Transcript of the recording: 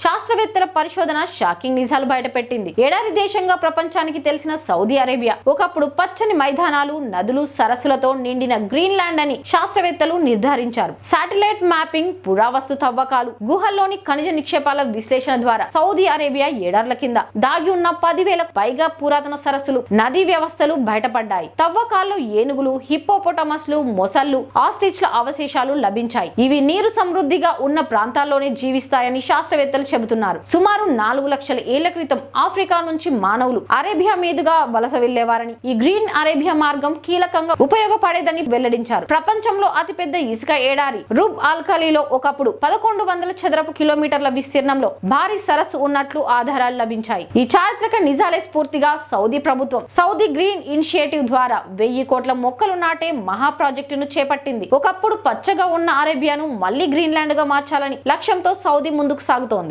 శాస్త్రవేత్తల పరిశోధన షాకింగ్ నిజాలు బయటపెట్టింది. ఏడాది దేశంగా ప్రపంచానికి తెలిసిన సౌదీ అరేబియా ఒకప్పుడు పచ్చని మైదానాలు నదులు సరస్సులతో నిండిన గ్రీన్లాండ్ అని శాస్త్రవేత్తలు నిర్ధారించారు. శాటిలైట్ మ్యాపింగ్ పురావస్తు తవ్వకాలు గుహల్లోని ఖనిజ నిక్షేపాల విశ్లేషణ ద్వారా సౌదీ అరేబియా ఏడార్ల కింద దాగి ఉన్న పదివేలకు పైగా పురాతన సరస్సులు నదీ వ్యవస్థలు బయటపడ్డాయి. తవ్వకాల్లో ఏనుగులు హిప్పోపోటమస్లు మొసళ్ళు ఆస్టిచ్ల అవశేషాలు లభించాయి. ఇవి నీరు సమృద్ధిగా ఉన్న ప్రాంతాల్లోనే జీవిస్తాయని శాస్త్రవేత్తలు చెబుతున్నారు. సుమారు నాలుగు లక్షల ఏళ్ళ క్రితం ఆఫ్రికా నుంచి మానవులు అరేబియా మీదుగా వలస వెళ్ళేవారని ఈ గ్రీన్ అరేబియా మార్గం కీలకంగా ఉపయోగపడేదని వెల్లడించారు. ప్రపంచంలో అతిపెద్ద ఇసుక ఏడారి రుబ్ ఆల్కలీలో ఒకప్పుడు పదకొండు వందల చదరపు కిలోమీటర్ల విస్తీర్ణంలో భారీ సరస్సు ఉన్నట్లు ఆధారాలు లభించాయి. ఈ చారిత్రక నిజాలే స్ఫూర్తిగా సౌదీ ప్రభుత్వం సౌదీ గ్రీన్ ఇనిషియేటివ్ ద్వారా వెయ్యి కోట్ల మొక్కలు నాటే మహా ప్రాజెక్టును చేపట్టింది. ఒకప్పుడు పచ్చగా ఉన్న అరేబియాను మళ్ళీ గ్రీన్లాండ్గా మార్చాలని లక్ష్యంతో సౌదీ ముందుకు సాగుతోంది.